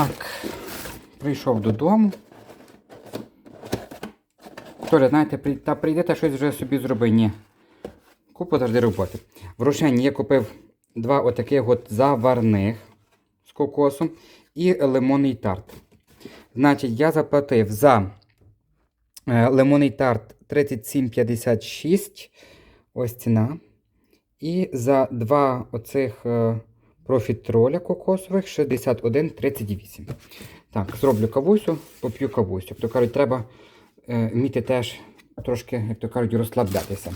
Так, прийшов додому. Толя, знаєте, та прийде та щось вже собі зроби. Ні. Купу завжди роботи. В Рошені я купив два отаких от заварних з кокосом і лимонний тарт. Значить, я заплатив за е, лимонний тарт 37,56. Ось ціна. І за два оцих е, профітроля кокосових 61,38. Так, зроблю кавусю, поп'ю кавусю. То кажуть, треба е, вміти теж трошки, як то кажуть, розслаблятися.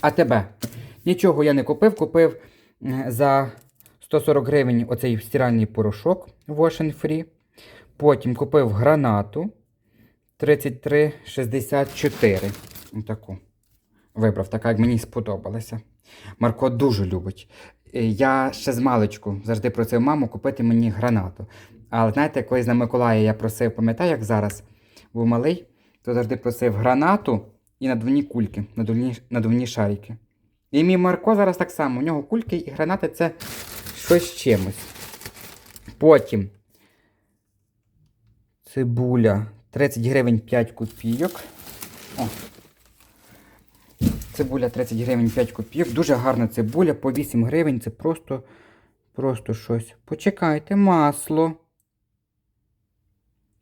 А тебе? Нічого я не купив. Купив е, за 140 гривень оцей стиральний порошок Wash Free. Потім купив гранату 33,64. Таку. Вибрав, така, як мені сподобалася. Марко дуже любить. Е, Я ще з маличку завжди просив маму купити мені гранату. Але знаєте, колись на Миколая я просив, пам'ятаю, як зараз був малий, то завжди просив гранату і надувні кульки, надувні, надувні шарики. І мій Марко зараз так само. У нього кульки і гранати це щось чимось. Потім цибуля 30 гривень 5 копійок. О. Цибуля 30 гривень 5 копійок. Дуже гарна цибуля по 8 гривень. Це просто, просто щось. Почекайте, масло.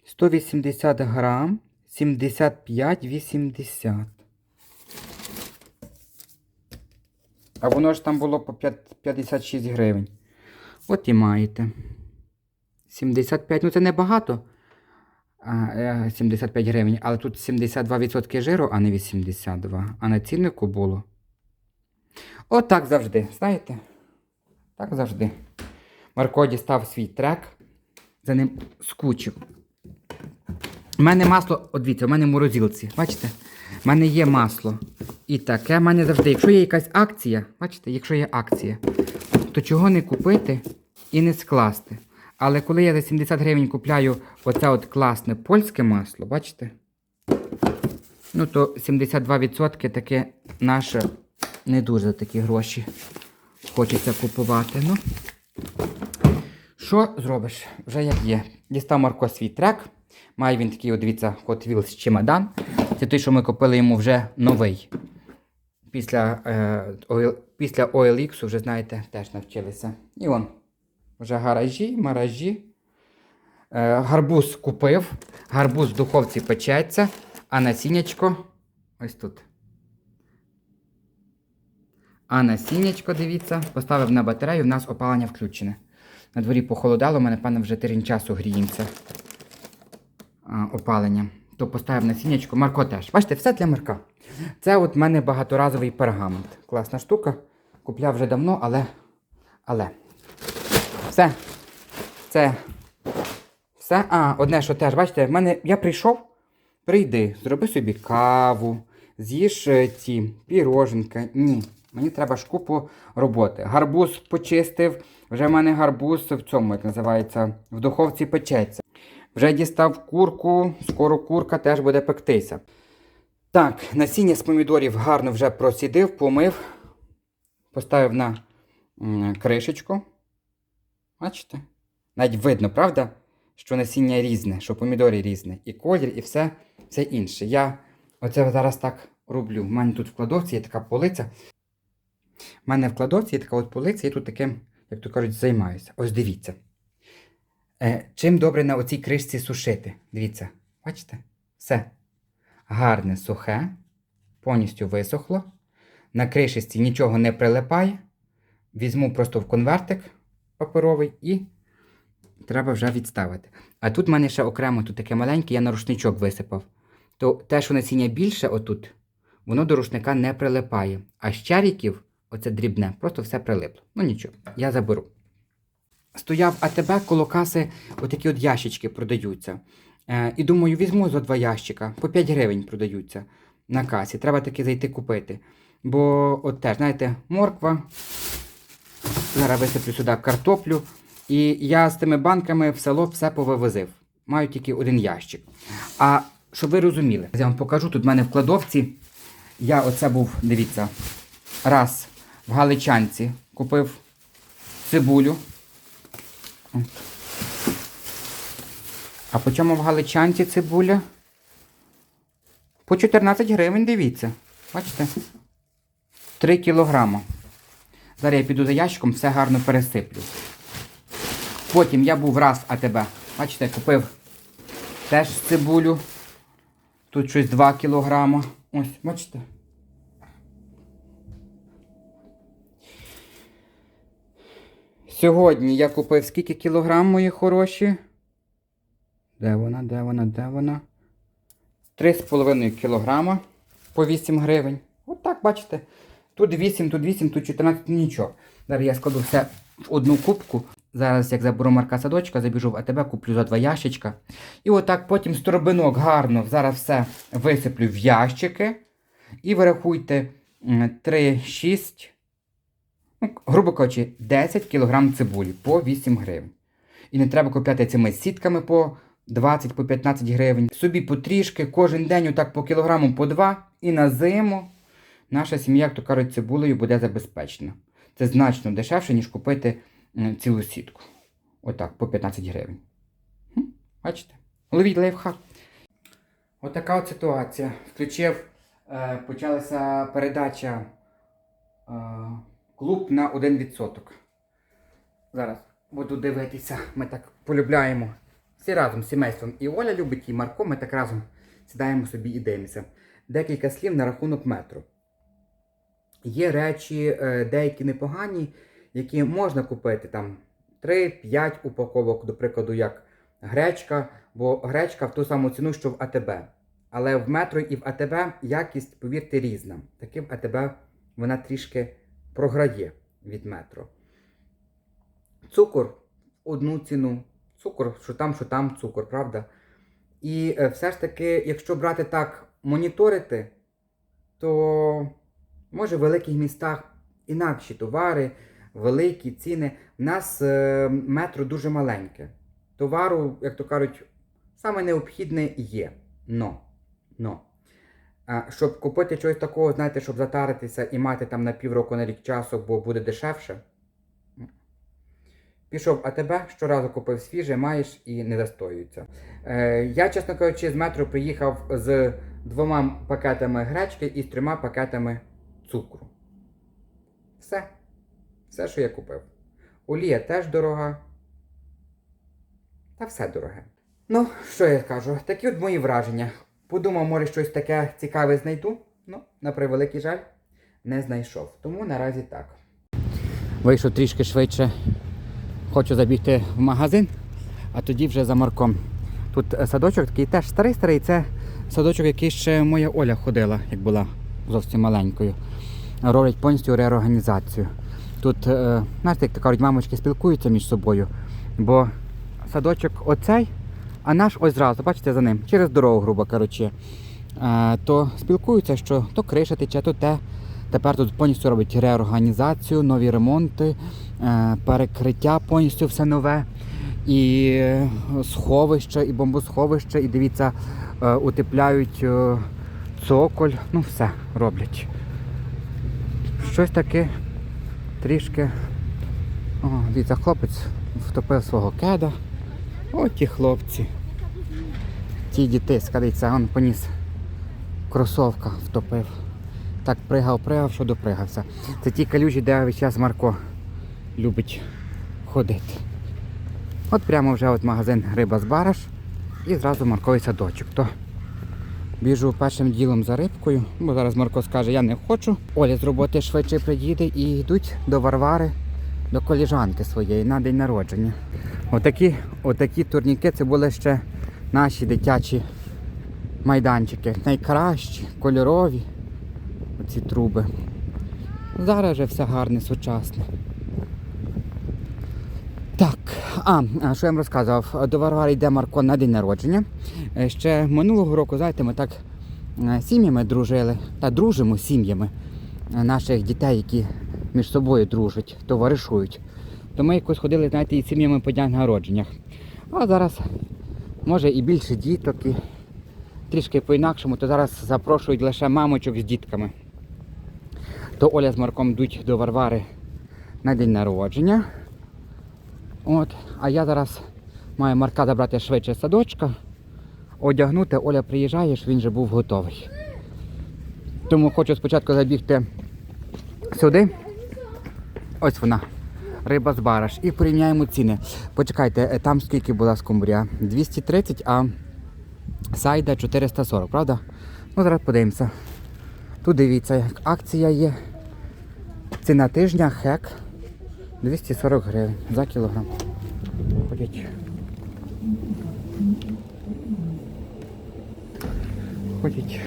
180 грам. 75,80. А воно ж там було по 5 56 гривень. От і маєте. 75, ну це небагато. А, е, 75 гривень, але тут 72% жиру, а не 82. А на ціннику було. Отак завжди, знаєте? Так завжди. Марко дістав свій трек, за ним скучив. У мене масло, от дивіться, у мене в морозилці. Бачите? У мене є масло. І таке в мене завжди. Якщо є якась акція, бачите, якщо є акція, то чого не купити і не скласти. Але коли я за 70 гривень купляю оце от класне польське масло, бачите? Ну, то 72% таке наше не дуже такі гроші хочеться купувати. Ну, що зробиш? Вже як є. Дістав Марко свій трек. Має він такий, дивіться, Hot Wheels чемодан. Це той, що ми купили йому вже новий. Після, е, OL, після OLX, вже знаєте, теж навчилися. І он. Вже гаражі, маражі. Е, гарбуз купив. Гарбуз в духовці печеться, а насіннячко ось тут. А насіннячко, дивіться, поставив на батарею, в нас опалення включене. На дворі похолодало, у мене, певно, вже тиждень часу гріємося опалення. То поставив насіннячко. Марко теж. Бачите, все для Марка. Це от в мене багаторазовий пергамент. Класна штука. Купляв вже давно, але. Але. Все. Це. Все. А, одне, що теж, бачите, в мене я прийшов. Прийди, зроби собі каву, з'їж е, ті піроженки. Ні. Мені треба ж купу роботи. Гарбуз почистив. Вже в мене гарбуз в цьому, як називається, в духовці печеться. Вже дістав курку, скоро курка теж буде пектися. Так, насіння з помідорів гарно вже просідив, помив, поставив на кришечку. Бачите? Навіть видно, правда, що насіння різне, що помідори різне. І колір, і все, все інше. Я оце зараз так роблю. У мене тут в кладовці є така полиця. У мене в кладовці є така от полиця, я тут таким, як то кажуть, займаюся. Ось дивіться. Е, чим добре на оцій кришці сушити? Дивіться, бачите? Все. Гарне, сухе, повністю висохло. На кришечці нічого не прилипає. Візьму просто в конвертик паперовий і треба вже відставити. А тут в мене ще окремо тут таке маленьке, я на рушничок висипав. То те, що насіння більше отут, воно до рушника не прилипає. А з чаріків, оце дрібне, просто все прилипло. Ну нічого, я заберу. Стояв АТБ коло каси, отакі от ящички продаються. Е, і думаю, візьму за два ящика, по 5 гривень продаються на касі. Треба таки зайти купити. Бо от теж, знаєте, морква. Зараз висиплю сюди картоплю. І я з тими банками в село все повивозив. Маю тільки один ящик. А щоб ви розуміли, я вам покажу, тут в мене в кладовці. Я оце був, дивіться, раз в Галичанці купив цибулю. А по чому в галичанці цибуля? По 14 гривень, дивіться. Бачите? 3 кілограма. Зараз я піду за ящиком, все гарно пересиплю. Потім я був раз АТБ. Бачите, купив теж цибулю. Тут щось 2 кілограма. Ось, бачите? Сьогодні я купив скільки кілограм, мої хороші? Де вона, де вона, де вона? 3,5 кілограма по 8 гривень. От так, бачите. Тут 8, тут 8, тут 14, нічого. Зараз я складу все в одну кубку. Зараз, як заберу марка садочка, забіжу в АТБ, куплю за два ящичка. І отак потім стробинок гарно зараз все висиплю в ящики. І ви рахуйте м, 3, 6, ну, грубо кажучи, 10 кг цибулі по 8 гривень. І не треба купляти цими сітками по 20 по 15 гривень. Собі потрішки, кожен день отак по кілограму по 2. І на зиму наша сім'я, як то кажуть, цибулею буде забезпечена. Це значно дешевше, ніж купити цілу сітку. Отак, по 15 гривень. Хм, Бачите? Ловіть лайфхак. Отака от ситуація. Включив, е, почалася передача е, клуб на 1%. Зараз буду дивитися. Ми так полюбляємо. Всі разом з сімейством. І Оля любить, і Марко, ми так разом сідаємо собі і дивимося. Декілька слів на рахунок метру. Є речі е, деякі непогані, які можна купити там 3-5 упаковок, до прикладу, як гречка, бо гречка в ту саму ціну, що в АТБ. Але в метро і в АТБ якість, повірте, різна. Таки в АТБ вона трішки програє від метро. Цукор одну ціну. Цукор, що там, що там цукор, правда? І е, все ж таки, якщо брати так, моніторити, то може в великих містах інакші товари, великі ціни. У нас е, метро дуже маленьке. Товару, як то кажуть, саме необхідне є. Но. Но. А, щоб купити щось такого, знаєте, щоб затаритися і мати там на півроку на рік часу, бо буде дешевше. Пішов АТБ, щоразу купив свіже, маєш і не застоюється. Е, я, чесно кажучи, з метро приїхав з двома пакетами гречки і з трьома пакетами цукру. Все. Все, що я купив. Олія теж дорога. Та все дороге. Ну, що я кажу, такі от мої враження. Подумав, може, щось таке цікаве знайду. Ну, на превеликий жаль, не знайшов. Тому наразі так. Вийшов трішки швидше. Хочу забігти в магазин, а тоді вже за марком. Тут е, садочок такий теж старий-старий. Це садочок, який ще моя Оля ходила, як була зовсім маленькою. Роблять повністю реорганізацію. Тут, е, знаєте, як кажуть, мамочки спілкуються між собою, бо садочок оцей, а наш ось зразу, бачите, за ним, через дорогу, грубо кажучи. Е, то спілкуються, що то криша тече, то те. Тепер тут повністю робить реорганізацію, нові ремонти, е, перекриття повністю все нове. І сховище, і бомбосховище, і дивіться, утепляють цоколь, ну все роблять. Щось таке трішки. О, дивіться, хлопець втопив свого кеда. О, ті хлопці. Ті діти, скадиться, он поніс кросовка втопив. Так пригав, пригав, що допригався. Це ті калюжі, де весь час Марко любить ходити. От прямо вже от магазин Риба з Бараш і зразу Марковий садочок. То біжу першим ділом за рибкою, бо зараз Марко скаже, я не хочу. Оля з роботи швидше приїде і йдуть до Варвари, до коліжанки своєї на день народження. Отакі, отакі турніки це були ще наші дитячі майданчики. Найкращі, кольорові оці труби. Зараз вже все гарне, сучасне. Так, а, що я вам розказував? До Варвари йде Марко на день народження. Е, Ще минулого року, знаєте, ми так е, сім'ями дружили, та дружимо сім'ями е, наших дітей, які між собою дружать, товаришують. То ми якось ходили, знаєте, і сім'ями по днях народженнях. А зараз, може, і більше діток, і трішки по-інакшому, то зараз запрошують лише мамочок з дітками. То Оля з Марком йдуть до Варвари на день народження. От, а я зараз Має Марка забрати швидше садочка, одягнути, Оля приїжджає, він вже був готовий. Тому хочу спочатку забігти сюди. Ось вона. Риба з бараш. І порівняємо ціни. Почекайте, е, там скільки була скумбрія? 230, а сайда 440, правда? Ну, зараз подивимося. Тут дивіться, як акція є. Ціна тижня хек 240 гривень за кілограм. Ходять. Ходять.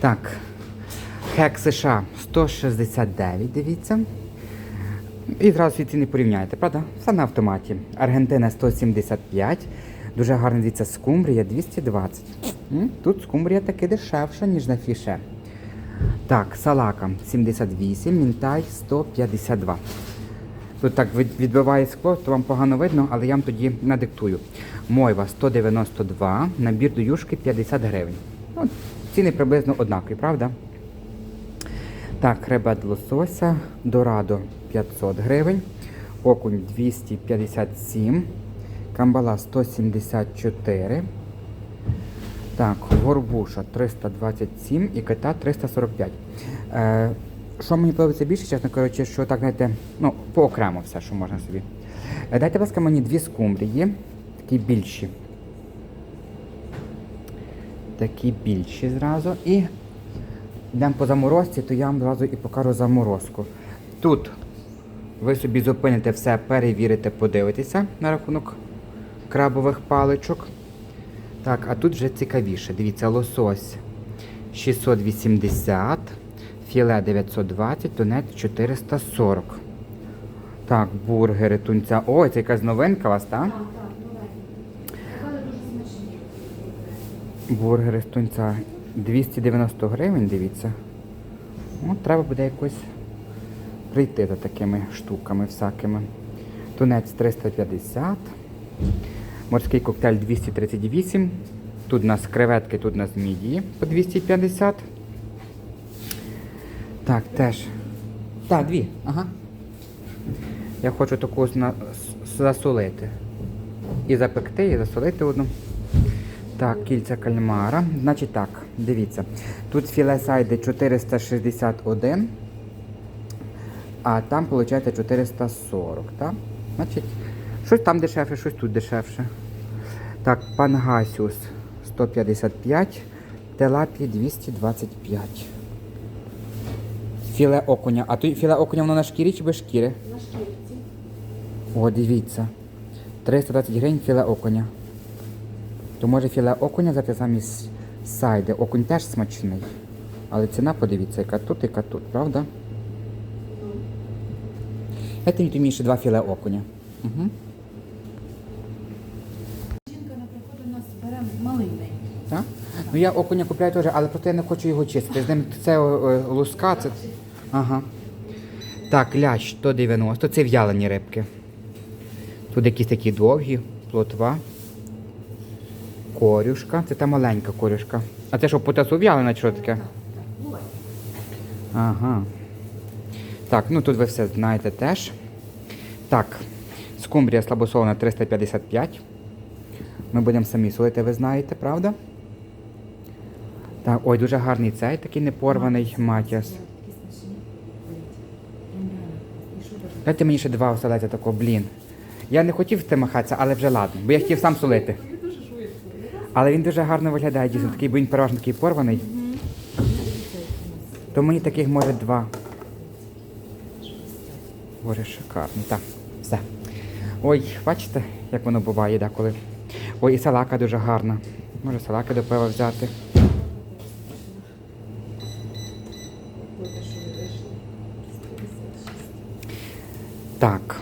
Так. Хек США 169, дивіться. І зразу всі ціни порівняєте, правда? Все на автоматі. Аргентина 175. Дуже гарна дивіться, скумбрія 220. Тут скумбрія таки дешевша, ніж на фіше. Так, салака 78, мінтай 152. Тут так відбиває скло, то вам погано видно, але я вам тоді надиктую. Мойва 192, набір до юшки 50 гривень. Ну, ціни приблизно однакові, правда? Так, хребет лосося, дорадо 500 гривень, окунь 257, камбала 174. Так, горбуша 327 і кита 345. Е, що мені подобається більше, чесно кажучи, що так, знаєте, ну, поокремо все, що можна собі. Е, дайте, будь ласка, мені дві скумбрії, такі більші. Такі більші зразу. І йдемо по заморозці, то я вам зразу і покажу заморозку. Тут ви собі зупините все, перевірите, подивитеся на рахунок крабових паличок. Так, а тут вже цікавіше. Дивіться, лосось 680, філе 920, тунець 440. Так, бургери, тунця. Ой, це якась новинка у вас, так? Так, так, новенькі. Але. Бургери з тунця 290 гривень, дивіться. От треба буде якось прийти за такими штуками всякими. Тунець 350. Морський коктейль 238. Тут у нас креветки, тут у нас мідії по 250. Так, теж. Так, дві. Ага. Я хочу таку засолити. І запекти, і засолити одну. Так, кільця кальмара. Значить так, дивіться. Тут філе сайди 461, а там, виходить, 440, так? Значить, щось там дешевше, щось тут дешевше. Так, пангасіус 155, телапі 225. Філе окуня. А тут філе окуня воно на шкірі чи без шкіри? На шкірці. О, дивіться. 320 гривень філе окуня. То може філе окуня взяти замість сайди. Окунь теж смачний. Але ціна, подивіться, яка тут, яка тут, правда? Дайте мені мені ще два філе окуня. Угу. Жінка на приходу у нас бере малиний. Так? Ну я окуня купляю теж, але просто я не хочу його чистити. З ним це о, луска, це. Ага. Так, лящ 190, це в'ялені рибки. Тут якісь такі довгі, плотва. Корюшка. Це та маленька корюшка. А це що, потасу в'ялена чи що таке? Ага. Так, ну тут ви все знаєте теж. Так, скумбрія слабосолена 355. Ми будемо самі солити, ви знаєте, правда? Так, ой, дуже гарний цей, такий непорваний матіас. такі смачні. Прям реально. І що даже? Дайте мені ще два оселедця такого, блін. Я не хотів з тим махатися, але вже ладно, бо я хотів сам солити. Але він дуже гарно виглядає, дійсно такий, бо він переважно такий порваний. То мені таких може два. Боже, шикарно. Так, все. Ой, бачите, як воно буває деколи. Ой, і салака дуже гарна. Може салаки до пива взяти. Так.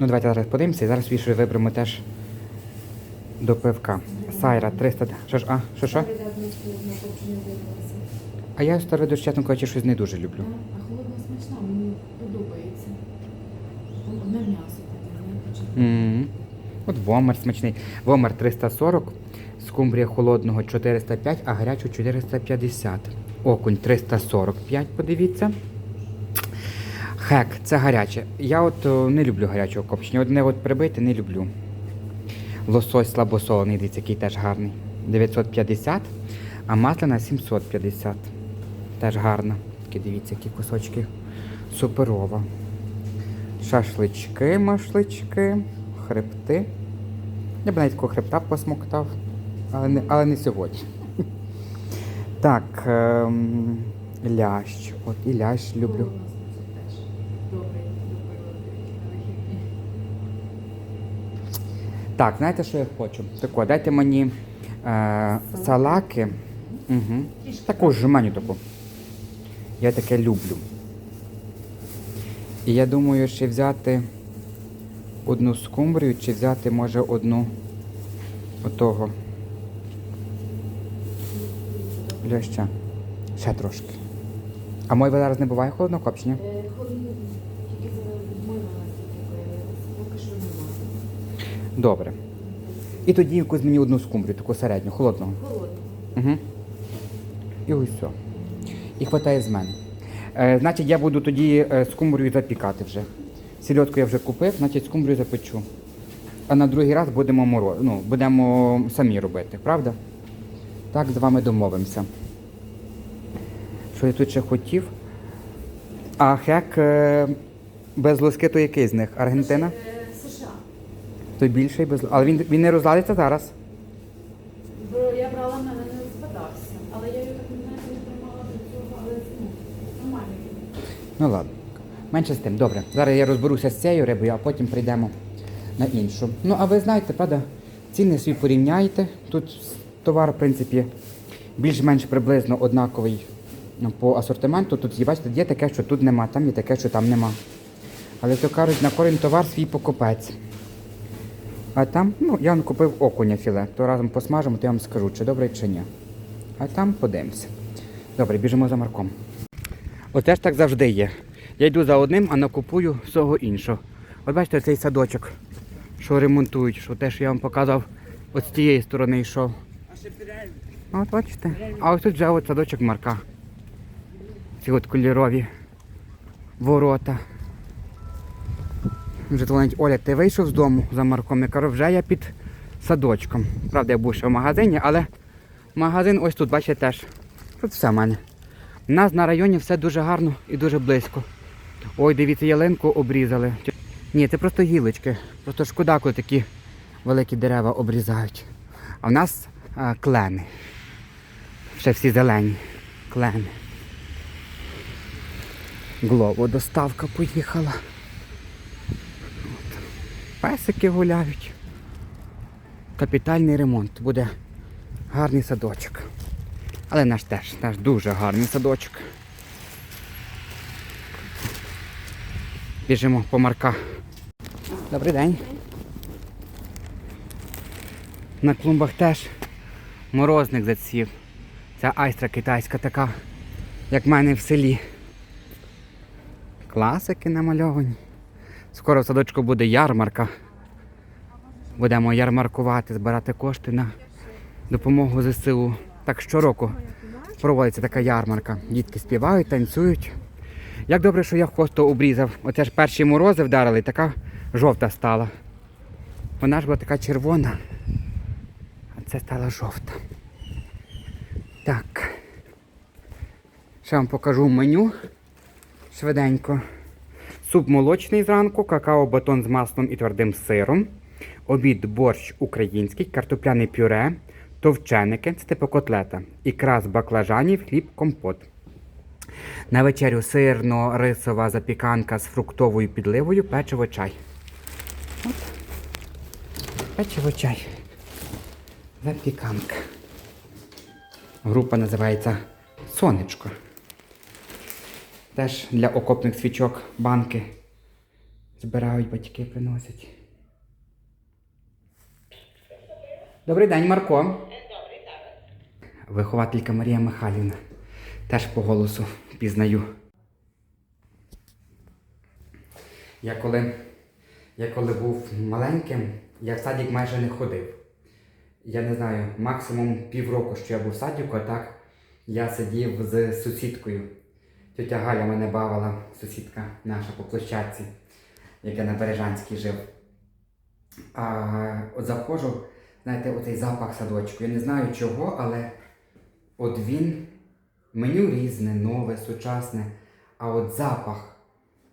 Ну давайте зараз подивимося і зараз більше виберемо теж до пивка. Сайра 300. Що ж, а, що що? На. А я старий чесно кажучи, щось не дуже люблю. А холодна смачна, мені подобається. Одне м'ясо таке, не. От вомер смачний. Вомер 340, скумбрія холодного 405, а гарячу 450. Окунь 345, подивіться. Хек, це гаряче. Я от о, не люблю гарячого копчення. Одне от прибити не люблю. Лосось слабосолений, дивіться, який теж гарний. 950, а масляна 750. Теж гарна. Такі дивіться, які кусочки. Суперова. Шашлички, машлички, хребти. Я б навіть такого хребта посмоктав, але не, але не сьогодні. Так, ем, лящ. От і лящ люблю. О, у нас тут теж добрий, добрий Так, знаєте, що я хочу? Тако, дайте мені е, салаки. Угу. Таку жменю таку. Я таке люблю. І я думаю, ще взяти одну скумбрію, чи взяти, може, одну отого. Ляща. Ще трошки. А мой зараз не буває холодного копчення? Е, Холодно, тільки зимою у нас тільки появилися, поки що немає. Добре. І тоді якусь мені одну скумбрію, таку середню, холодного. Холодно. Угу. І ось все. І хватає з мене. Е, значить, я буду тоді е, скумбрію запікати вже. Сільотку я вже купив, значить скумбрію запечу. А на другий раз будемо моро... ну, будемо самі робити, правда? Так з вами домовимося. Що я тут ще хотів? А хек е, без лоски, то який з них? Аргентина? Е, США. Той без. Але він, він не розладиться зараз. Бо я брала, в мене не розпадався. Але я його так знаєте, не тримала до цього, але ну, нормально. Ну ладно. Менше з тим, добре. Зараз я розберуся з цією рибою, а потім прийдемо на іншу. Ну, а ви знаєте, правда, ціни свій порівняйте. Тут товар, в принципі, більш-менш приблизно однаковий ну, по асортименту. Тут, бачите, є таке, що тут нема, там є таке, що там нема. Але то кажуть, на кожен товар свій покупець. А там, ну, я купив окуня філе, то разом посмажимо, то я вам скажу, чи добре, чи ні. А там подивимося. Добре, біжимо за Марком. Оце ж так завжди є. Я йду за одним, а накупую всього іншого. От бачите, цей садочок, що ремонтують, що те, що я вам показав, от з тієї сторони йшов. От бачите. А ось тут вже от садочок Марка. Ці от кольорові ворота. Вже дзвонить Оля, ти вийшов з дому за Марком? Я кажу, вже я під садочком. Правда, я був ще в магазині, але магазин ось тут, бачите, теж. Тут все в мене. У нас на районі все дуже гарно і дуже близько. Ой, дивіться, ялинку обрізали. Ні, це просто гілочки. Просто шкода, коли такі великі дерева обрізають. А в нас а, клени. Ще всі зелені. Клени. Глово доставка поїхала. Песики гуляють. Капітальний ремонт. Буде гарний садочок. Але наш теж, наш дуже гарний садочок. Біжимо по марка. Добрий день. На клумбах теж морозник зацвів. Ця айстра китайська така, як в мене в селі. Класики намальовані. Скоро в садочку буде ярмарка. Будемо ярмаркувати, збирати кошти на допомогу ЗСУ. Так щороку проводиться така ярмарка. Дітки співають, танцюють. Як добре, що я хвосту обрізав. Оце ж перші морози вдарили, така жовта стала. Вона ж була така червона, а це стала жовта. Так. Ще вам покажу меню швиденько. Суп молочний зранку, какао-батон з маслом і твердим сиром. Обід борщ український, картопляне пюре, товченики, це типу котлета, ікра з баклажанів, хліб, компот. На вечерю сирно-рисова запіканка з фруктовою підливою, печиво чай. От. Печиво чай. Запіканка. Група називається Сонечко. Теж для окопних свічок банки збирають, батьки приносять. Добрий день, Марко. Добрий день. Вихователька Марія Михайлівна. Теж по голосу пізнаю. Я коли, я коли був маленьким, я в садик майже не ходив. Я не знаю, максимум півроку, що я був в садіку, а так я сидів з сусідкою. Тетя Галя мене бавила, сусідка наша по площадці, яка на Бережанській жив. А от заходжу, знаєте, оцей запах садочку. Я не знаю чого, але от він меню різне, нове, сучасне. А от запах,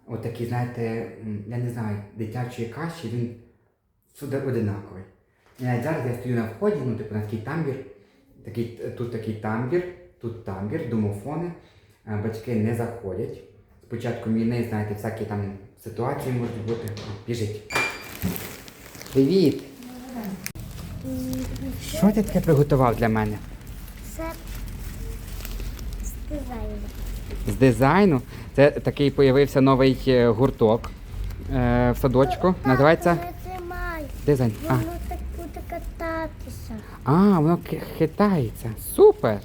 от такий, знаєте, я не знаю, дитячої каші, він всюди одинаковий. І навіть зараз я стою на вході, ну, типу, на такий тамбір, такий, тут такий тамбір, тут тамбір, домофони. Е, Батьки не заходять. Спочатку війни, знаєте, всякі там ситуації можуть бути. Біжить. Привіт! Що ти таке приготував для мене? Це з дизайну. З дизайну. Це такий появився новий е, гурток е, в садочку. Називається Не тримай. дизайн. А, Воно так буде кататися. а воно хитається. Супер!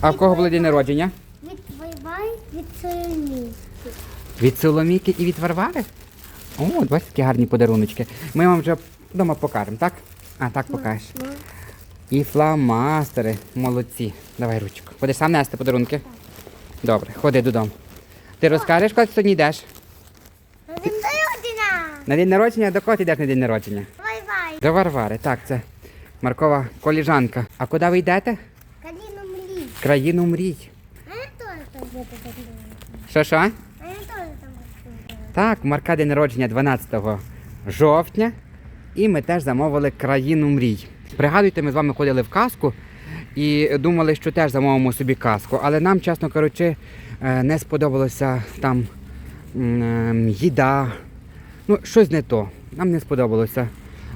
А в кого було день народження? Від Вайвай, від Соломійки. Від Соломіки і від Варвари? О, бачите, які гарні подаруночки. Ми вам вже вдома покажемо, так? А, так покажеш. І фломастери. Молодці. Давай ручку. Будеш сам нести подарунки? Добре, ходи додому. Ти розкажеш, коли ти сьогодні йдеш? На день народження! На день народження? До кого ти йдеш на день народження? Вайвай. До Варвари. Так, це Маркова коліжанка. А куди ви йдете? Країну мрій. А. Що що? Так, Марка день народження 12 жовтня. І ми теж замовили країну мрій. Пригадуйте, ми з вами ходили в казку і думали, що теж замовимо собі казку. Але нам, чесно кажучи, е, не сподобалося там ем, їда. Ну, щось не то. Нам не сподобалося.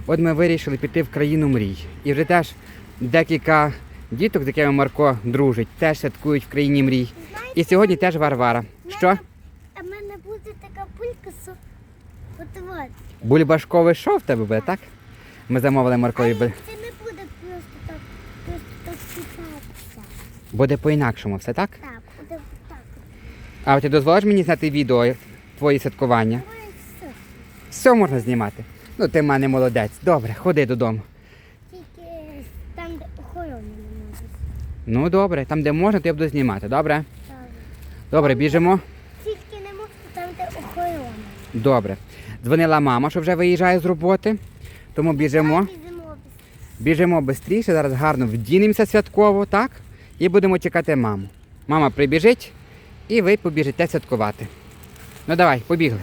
От ми вирішили піти в країну мрій. І вже теж декілька діток, з якими Марко дружить, теж святкують в країні мрій. І сьогодні теж Варвара. Що? А в мене буде така пулька з готувати. Бульбашковий шов в тебе буде, так? Ми замовили Маркові. Але бу- це не буде просто так, просто так чіпатися. Буде по-інакшому все, так? Так, буде так. А ти дозволиш мені зняти відео твої святкування? Давай все. Все можна знімати. Ну, ти в мене молодець. Добре, ходи додому. Тільки там, де охорони не можуть. Ну добре, там де можна, то я буду знімати, добре? Так. Добре, біжимо. Тільки не можуть там, де охорона. Добре. Дзвонила мама, що вже виїжджає з роботи. Тому. Біжимо Біжимо швидше, зараз гарно вдінемося святково, так? І будемо чекати маму. Мама прибіжить і ви побіжите святкувати. Ну давай, побігли.